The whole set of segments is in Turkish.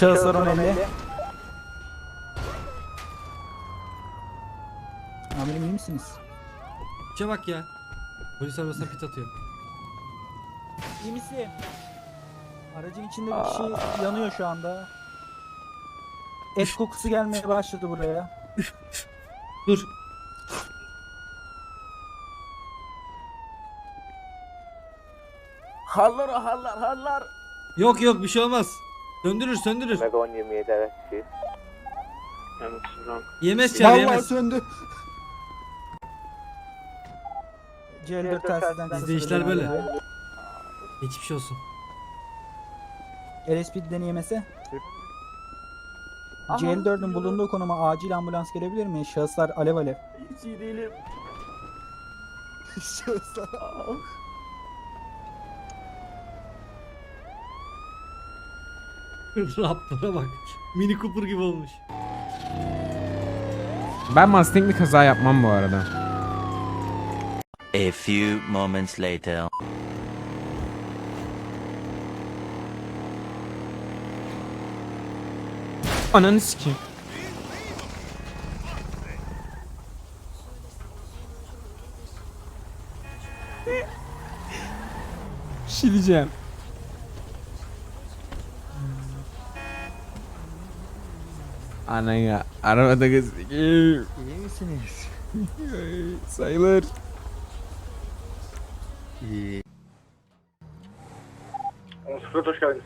Şahıslar on elli. Amirim iyi misiniz? İçe bak ya. Polis arabasına pit atıyor. İyi misin? Aracın içinde bir kişi yanıyor şu anda. Et kokusu gelmeye başladı buraya. Dur. Hallar hallar hallar. Yok yok bir şey olmaz. Söndürür söndürür. Mega 10 27 evet siz. Yemez çağır yemez. söndü. C4 telsizden Bizde işler böyle. Geçmiş olsun. LSPD deneyemesi. CL4'ün bulunduğu konuma acil ambulans gelebilir mi? Şahıslar alev alev. Hiç iyi değilim. Raptor'a bak. Mini Cooper gibi olmuş. Ben Mustang'li kaza yapmam bu arada. A few moments later. Ananı sikeyim. Bir şey diyeceğim. Ana ya arabada kız. İyi misiniz? Sayılır. Sıfır hoş geldiniz.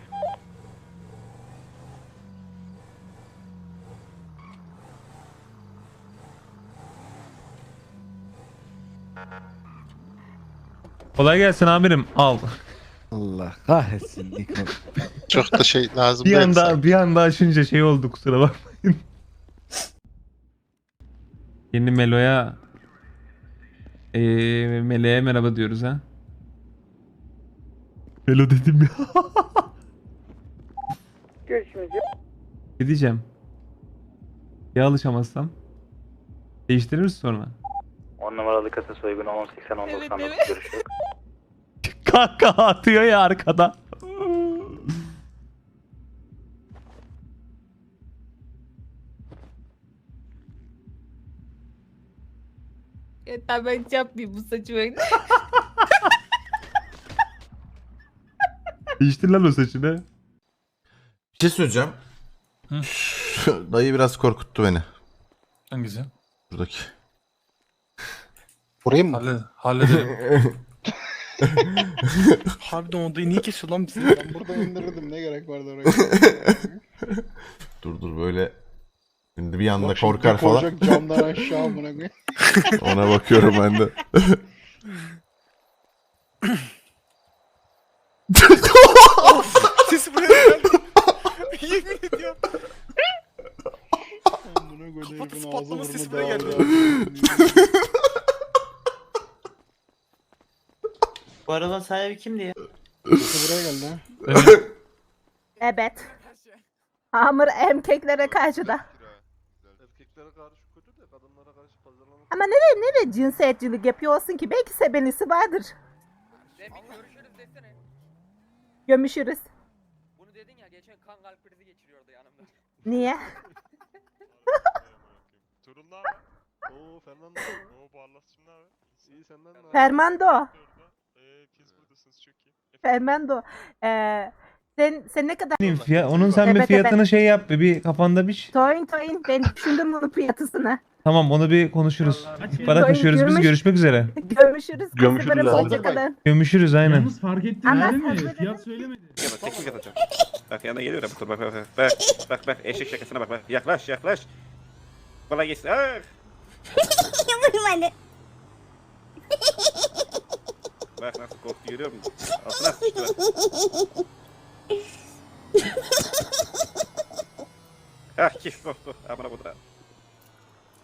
Kolay gelsin amirim. Al. Allah kahretsin Niko. Çok da şey lazım Bir anda bir anda açınca şey oldu kusura bakmayın. Yeni Melo'ya eee Mele'ye merhaba diyoruz ha. Melo dedim ya. Görüşmek üzere. ne diyeceğim? Ya alışamazsam? Değiştirir misin sonra? 10 numaralı kasa soygunu 1080 1099 görüşürüz. Kaka atıyor ya arkada. Ya ben yapmayayım bu saçı böyle. Değiştir lan o saçını. Bir şey söyleyeceğim. Dayı biraz korkuttu beni. Hangisi? Buradaki. Vurayım mı? Halle, halledelim. Harbiden odayı niye kesiyor lan bizi? Ben burada indirirdim ne gerek vardı oraya. dur dur böyle. Şimdi bir anda Bak şimdi korkar falan. koyacak camdan aşağı amına koyayım. Ona bakıyorum ben de. Sesi buraya geldi. Yemin ediyorum. Amına koyayım Kafatası herifin ağzı patlama burnu sesi buraya dağıldı. Bu arabanın sahibi kimdi ya? Sesi buraya geldi ha. Evet. Hamur erkeklere karşı da. Erkeklere karşı kötü de kadınlara karşı pazarlamak. Ama nereye nereye cinsiyetçilik yapıyorsun ki? Belki sebelisi vardır. görüşürüz desene. Gömüşürüz. Bunu dedin ya geçen kan kalp krizi geçiriyordu yanımda. Niye? Turun ne haber? Oo Fernando. Oo Barlas'cım ne haber? İyi senden ne? Fernando. Eee biz buradasınız çok iyi. Fernando. Ee, sen, sen ne kadar... Fiya- onun sen bir Evet, fiyatını evet. şey yap bir kafanda biç. Toyin toyin ben düşündüm bunun fiyatısını. Tamam onu bir konuşuruz. Para Toyin koşuyoruz biz görmüş- görüşmek üzere. Gömüşürüz. Gömüşürüz Gömüşürüz. abi. Hoşçakalın. Gömüşürüz aynen. fark ettin Ama değil mi? Fiyat söylemedi. Bak teknik atacağım. Bak yanına geliyor bak bak bak bak bak bak eşek şakasına bak bak yaklaş yaklaş. Kolay gelsin. Ah! Bak nasıl korktu görüyor musun? Altına sıçtı bak. Ah kim korktu? Amına kodra.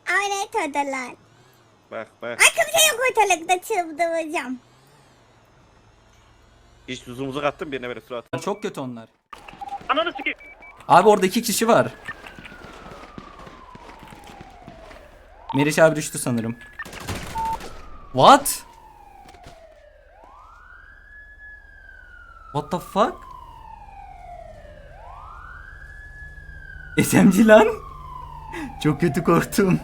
Aynen tadalar. Bak bak. Yok ortalıkta çıldıracağım. Hiç tuzumuzu kattım birine böyle surat. Çok kötü onlar. Ananı sikeyim. Abi orada iki kişi var. Meriç abi düştü sanırım. What? What the fuck? SMG lan. Çok kötü korktum.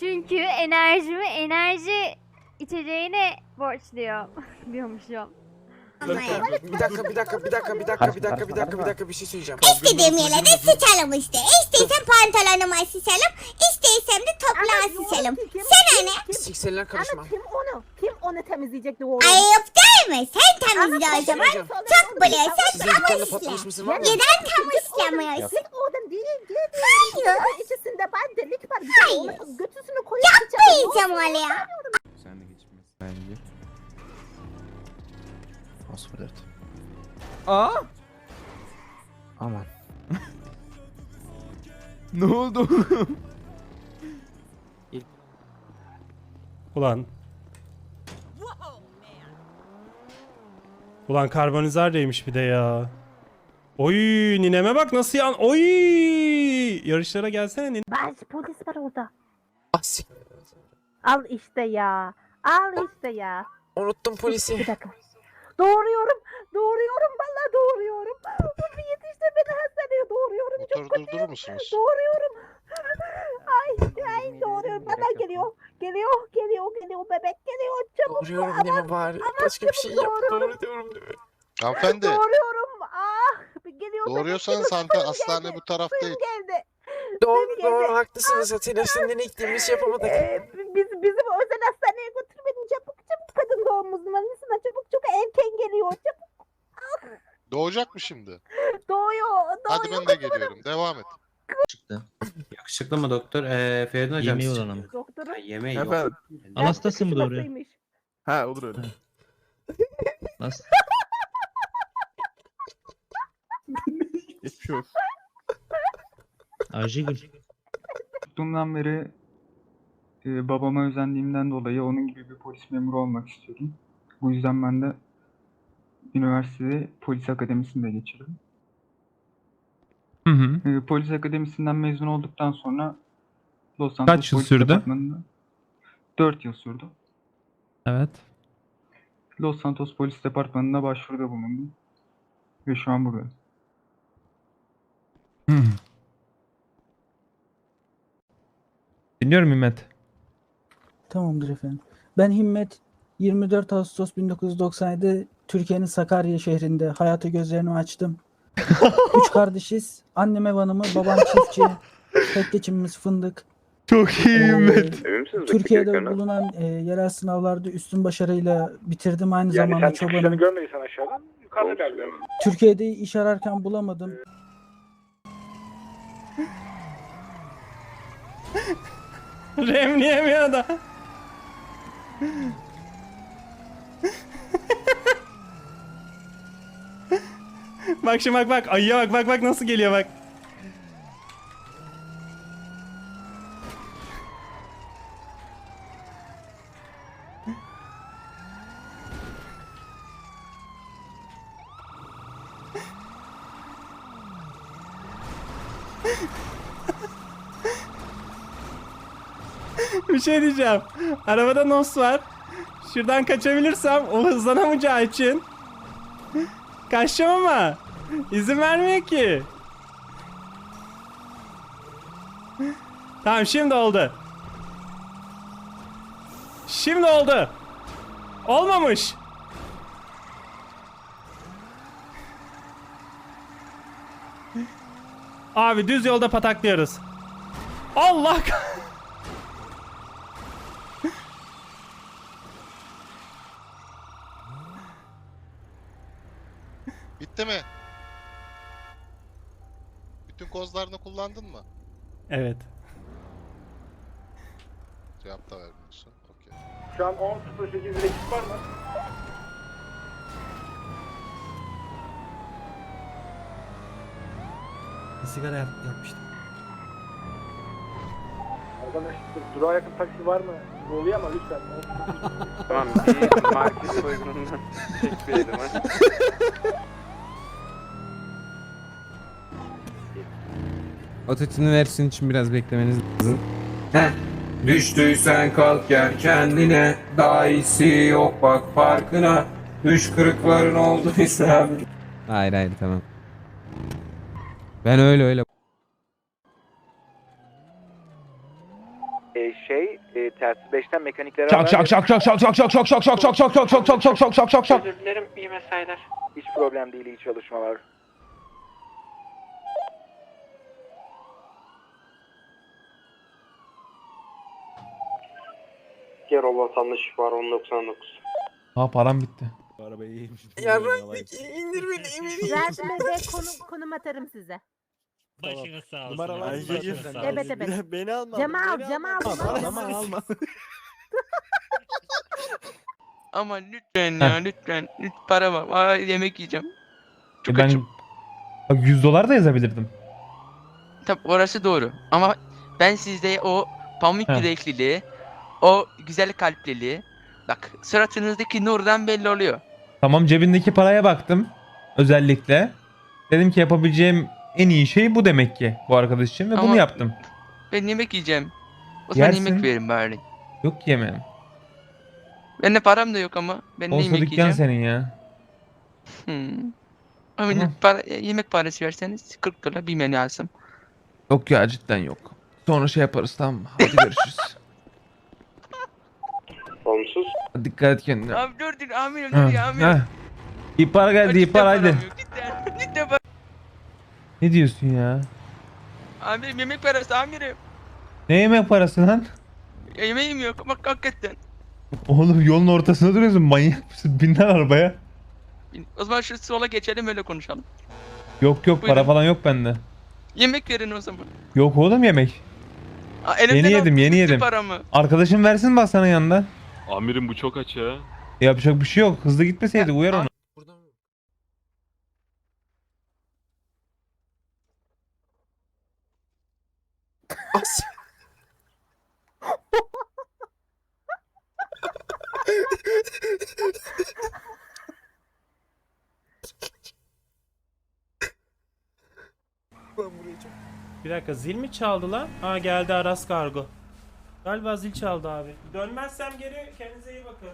Çünkü enerjimi enerji içeceğine borçluyum. Diyormuşum. Bir dakika bir dakika bir dakika bir dakika bir dakika bir dakika bir dakika bir şey söyleyeceğim. İstediğim yerlerde sıçalım işte. İsteysem pantolonuma sıçalım, isteysem de toprağa sıçalım. Sana ne? Sikseller karışma. Kim onu? Kim onu temizleyecek doğru? Ayıp değil mi? Sen temizle o zaman. Çok biliyorsan Sizin dükkanda patlamış mısır var mı? Neden tam ıslamıyorsun? oradan değil. Hayır. İçerisinde ben delik var. Hayır. Götüsünü koyup Yapmayacağım oraya. Sen de geçmez bence. Fosfor 4. Aa! Aman. Ne oldu? Ulan. Ulan karbonizardeymiş bir de ya. Oy nineme bak nasıl yan. Oy! Yarışlara gelsene nine. Baş polis var orada. Ah, sik- Al işte ya. Al işte ya. Unuttum polisi. Bir dakika. Doğuruyorum. Doğuruyorum. Vallahi doğuruyorum. Bir yetiştir beni hastaneye doğuruyorum. Çok Motoru kötü. durdurur musunuz? Doğuruyorum. Ay ay doğuruyorum. Bana geliyor. Geliyor. Geliyor. Geliyor. Bebek geliyor. Çabuk. Doğruyorum Aman, yine bari. Başka bir şey yap. doğruyorum. Doğru diyorum. Hanımefendi. Doğuruyorum. Ah. Geliyor. Doğruyorsanız Suyum hastane bu tarafta Suyum geldi. Doğru Suyum doğru geldi. haklısınız. Atilla senden gittiğimiz yapamadık. Ee, biz, bizim özel hastaneye götür beni çabuk çabuk kadın doğum uzmanısına çabuk çok erken geliyor çabuk Doğacak mı şimdi? doğuyor doğuyor. Hadi ben de geliyorum. Devam et. Yakışıklı mı doktor? Ee, Feridun hocam. Yemeği olan ama. Doktorum. Ha, Yemeği yok. Efendim? Anastasya mı? Nasılmış? Ha olur öyle. Nasıl? Geçmiş olsun. Ayşegül. Çocukluğumdan beri e, babama özendiğimden dolayı onun gibi bir polis memuru olmak istiyordum. Bu yüzden ben de üniversitede polis akademisinde geçirdim. Hı hı. E, polis akademisinden mezun olduktan sonra Los Santos Kaç yıl Polis sürdü? Departmanı'nda 4 yıl sürdü. Evet. Los Santos Polis Departmanı'na başvuruda bulundum. Ve şu an buradayım. Hı. Dinliyorum Himmet. Tamamdır efendim. Ben Himmet 24 Ağustos 1997 Türkiye'nin Sakarya şehrinde hayata gözlerimi açtım. Üç kardeşiz. Annem ev hanımı, babam çiftçi. Tek geçimimiz fındık. Çok iyi Ee, Türkiye'de bulunan e, yerel sınavlarda üstün başarıyla bitirdim. Aynı zamanda çobanım. görmediysen aşağıdan yukarıda ilerliyorum. Türkiye'de iş ararken bulamadım. Remleyemiyor da. Bak şimdi bak bak ayıya bak bak bak nasıl geliyor bak. Bir şey diyeceğim. Arabada nos var. Şuradan kaçabilirsem o hızlanamayacağı için kaçacağım ama izin vermiyor ki. Tamam şimdi oldu. Şimdi oldu. Olmamış. Abi düz yolda pataklıyoruz. Allah Bitti mi? Kozlarını kullandın mı? Evet. Cevap da vermiyorsun. Okey. Şu an 10.08 ekip var mı? Bir sigara yap, yapmıştım. Arkadaş durağa yakın taksi var mı? Oluyor ama lütfen. Tamam bir market soygunundan çekmeyelim ha. Ototünü versin için biraz beklemeniz lazım. Düştüysen kalk gel kendine. Daha iyisi yok bak farkına. Düş kırıkların olduysa. Hayır hayır tamam. Ben öyle öyle. Ee, şey, e, tersi 5'ten mekaniklere Şak şak şak şak şak şak şak şak şak şak şak şak şak şak şak şak şak şak şak şak. Özür dilerim, iyi mesailer. Hiç problem değil, iyi çalışmalar. Gerol vatandaş var 1099. Ha param bitti. Yarrak indir beni indir. Zaten de konum, konum atarım size. Başınız sağ olsun. Numaralar abi, başınız sağ olsun. Evet evet. Beni alma. Cama al cama al. Alma alma. Ama lütfen ya lütfen. Lütfen para var. Aa, yemek yiyeceğim. E ben Bak 100 dolar da yazabilirdim. Tabi orası doğru. Ama ben sizde o pamuk yürekliliği, o güzel kalpliliği, bak suratınızdaki nurdan belli oluyor. Tamam cebindeki paraya baktım. Özellikle. Dedim ki yapabileceğim en iyi şey bu demek ki bu arkadaş için ve bunu Ama- yaptım. Ben yemek yiyeceğim. O zaman Yersin. yemek verin bari. Yok ki yemeğim. Bende param da yok ama. Ben de Olsa yemek dükkan yiyeceğim. senin ya. Hmm. Ama Tamam. para, yemek parası verseniz 40 dolar bir menü alsam. Yok ya cidden yok. Sonra şey yaparız tamam mı? Hadi görüşürüz. Olumsuz. Hadi Dikkat et kendine. Abi dur dur amirim dur ya amirim. İhbar geldi Cidden ihbar haydi. param yok, Cidden, cidden para- Ne diyorsun ya? Amirim yemek parası amirim. Ne yemek parası lan? Ya yemeğim yok bak hakikaten. Oğlum yolun ortasında duruyorsun manyak mısın? Bin lan arabaya. O zaman şu sola geçelim öyle konuşalım. Yok yok para Buyurun. falan yok bende. Yemek verin o zaman. Yok oğlum yemek. Aa, elimden Yeni yedim, yeni bitti yedim. Paramı. Arkadaşım versin bak sana yanında. Amirim bu çok aç ya. Yapacak bir şey yok. Hızlı gitmeseydi uyar onu. Bir dakika zil mi çaldı lan? Ha geldi Aras Kargo. Galiba zil çaldı abi. Dönmezsem geri kendinize iyi bakın.